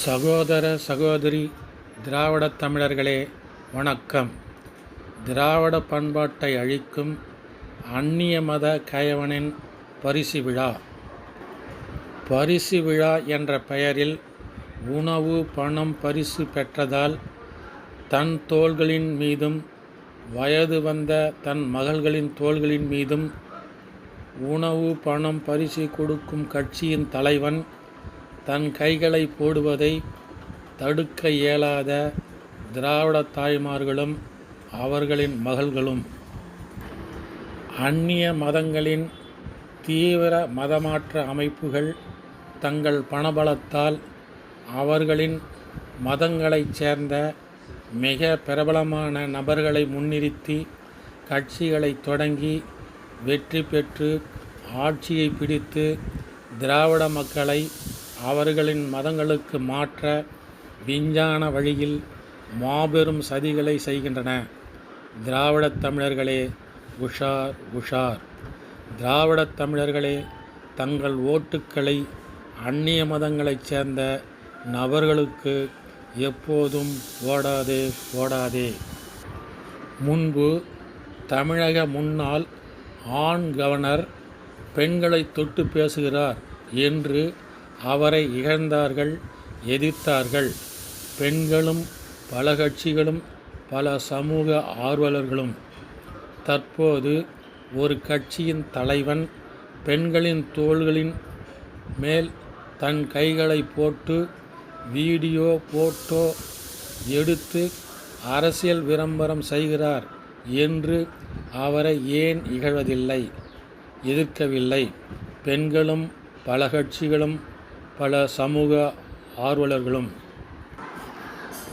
சகோதர சகோதரி திராவிடத் தமிழர்களே வணக்கம். திராவிட பண்பாட்டை அழிக்கும் அந்நிய மத கயவனின் பரிசு விழா. பரிசு விழா என்ற பெயரில் உணவு பணம் பரிசு பெற்றதால் தன் தோள்களின் மீதும் வயது வந்த தன் மகள்களின் தோள்களின் மீதும் உணவு பணம் பரிசு கொடுக்கும் கட்சியின் தலைவன் தன் கைகளை போடுவதை தடுக்க இயலாத திராவிட தாய்மார்களும் அவர்களின் மகள்களும். அந்நிய மதங்களின் தீவிர மதமாற்ற அமைப்புகள் தங்கள் பணபலத்தால் அவர்களின் மதங்களைச் சேர்ந்த மிக பிரபலமான நபர்களை முன்னிறுத்தி கட்சிகளை தொடங்கி வெற்றி பெற்று ஆட்சியை பிடித்து திராவிட மக்களை அவர்களின் மதங்களுக்கு மாற்ற விஞ்ஞான வழியில் மாபெரும் சதிகளை செய்கின்றன. திராவிடத் தமிழர்களே உஷார் உஷார். திராவிடத் தமிழர்களே தங்கள் ஓட்டுக்களை அந்நிய மதங்களைச் சேர்ந்த நபர்களுக்கு எப்போதும் ஓடாதே ஓடாதே. முன்பு தமிழக முன்னாள் ஆண் கவர்னர் பெண்களை தொட்டு பேசுகிறார் என்று அவரை இகழ்ந்தார்கள் எதிர்த்தார்கள். பெண்களும் பல கட்சிகளும் பல சமூக ஆர்வலர்களும். தற்போது ஒரு கட்சியின் தலைவன் பெண்களின் தோள்களின் மேல் தன் கைகளை போட்டு வீடியோ போட்டோ எடுத்து அரசியல் விளம்பரம் செய்கிறார் என்று அவரை ஏன் இகழ்வதில்லை? எதிர்க்கவில்லை. பெண்களும் பல கட்சிகளும் பல சமூக ஆர்வலர்களும்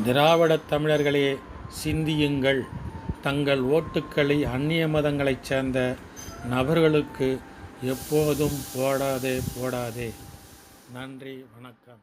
திராவிடத் தமிழர்களே சிந்தியுங்கள். தங்கள் ஓட்டுக்களை அந்நிய மதங்களைச் சேர்ந்த நபர்களுக்கு எப்போதும் போடாதே போடாதே. நன்றி வணக்கம்.